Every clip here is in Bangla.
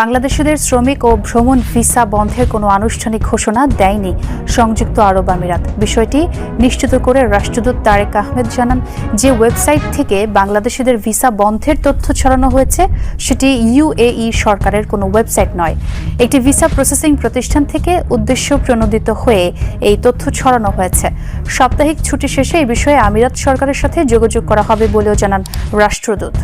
বাংলাদেশিদের শ্রমিক ও ভ্রমণ ভিসা বন্ধের কোনো আনুষ্ঠানিক ঘোষণা দেয়নি সংযুক্ত আরব আমিরাত। বিষয়টি নিশ্চিত করে রাষ্ট্রদূত তারেক আহমেদ জানান যে ওয়েবসাইট থেকে বাংলাদেশিদের ভিসা বন্ধের তথ্য ছড়ানো হয়েছে, সেটি ইউএই সরকারের কোনো ওয়েবসাইট নয়। একটি ভিসা প্রসেসিং প্রতিষ্ঠান থেকে উদ্দেশ্য প্রণোদিত হয়ে এই তথ্য ছড়ানো হয়েছে। সাপ্তাহিক ছুটি শেষে এই বিষয়ে আমিরাত সরকারের সাথে যোগাযোগ করা হবে বলেও জানান রাষ্ট্রদূত।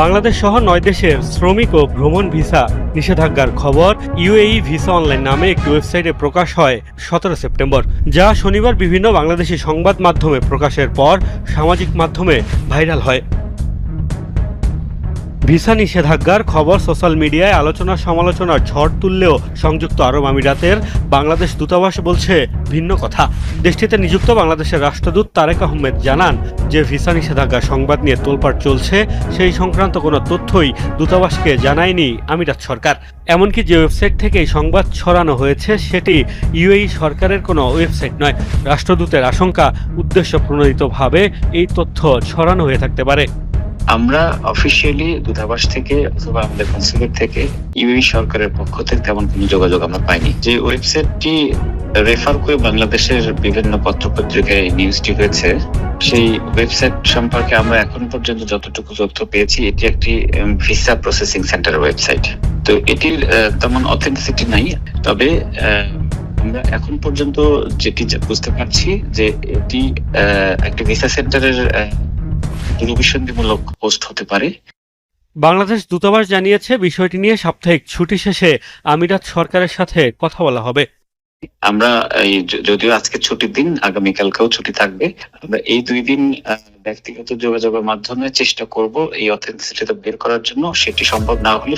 বাংলাদেশ সহ নয় দেশের শ্রমিক ও ভ্রমণ ভিসা নিষেধাজ্ঞার খবর ইউএই ভিসা অনলাইন নামে একটি ওয়েবসাইটে প্রকাশ হয় সতেরো সেপ্টেম্বর, যা শনিবার বিভিন্ন বাংলাদেশি সংবাদ মাধ্যমে প্রকাশের পর সামাজিক মাধ্যমে ভাইরাল হয়। ভিসা নিষেধাজ্ঞার খবর সোশ্যাল মিডিয়ায় আলোচনা সমালোচনার ঝড় তুললেও সংযুক্ত আরব আমিরাতের বাংলাদেশ দূতাবাস বলছে ভিন্ন কথা। দেশটিতে নিযুক্ত বাংলাদেশের রাষ্ট্রদূত তারেক আহমেদ জানান যে ভিসা নিষেধাজ্ঞা সংবাদ নিয়ে তোলপাড় চলছে, সেই সংক্রান্ত কোনো তথ্যই দূতাবাসকে জানায়নি আমিরাত সরকার। এমনকি যে ওয়েবসাইট থেকে সংবাদ ছড়ানো হয়েছে, সেটি ইউএই সরকারের কোনো ওয়েবসাইট নয়। রাষ্ট্রদূতের আশঙ্কা উদ্দেশ্য প্রণোদিতভাবে এই তথ্য ছড়ানো হয়ে থাকতে পারে। আমরা অফিসিয়ালি দূতাবাস থেকে অথবা আমাদের কনসুলেট থেকে ইউই সরকারের পক্ষ থেকে তেমন কোনো যোগাযোগ আমরা পাইনি। যে ওয়েবসাইটটি রেফার করে বাংলাদেশের বিভিন্ন পত্রপত্রিকায় নিউজটি হয়েছে, সেই ওয়েবসাইট সম্পর্কে আমরা এখন পর্যন্ত যতটুকু তথ্য পেয়েছি, এটি একটি ভিসা প্রসেসিং সেন্টার ওয়েবসাইট তো এটির তেমন অথেন্টিসিটি নাই, তবে আমরা এখন পর্যন্ত যেটি বুঝতে পারছি যে এটি একটি ভিসা সেন্টারের দুরভিসন্ধিমূলক পোস্ট হতে পারে। বাংলাদেশ দূতাবাস জানিয়েছে বিষয়টি নিয়ে সাপ্তাহিক ছুটি শেষে আমিরাত সরকারের সাথে কথা বলা হবে। আমরা এই যদিও আজকে ছুটির দিন আগামীকালকেও ছুটি থাকবে। আমরা এই দুই দিন ব্যক্তিগত যোগাযোগের মাধ্যমে চেষ্টা করব এই অথেন্টিসিটিটা বের করার জন্য। সেটি সম্ভব না হলে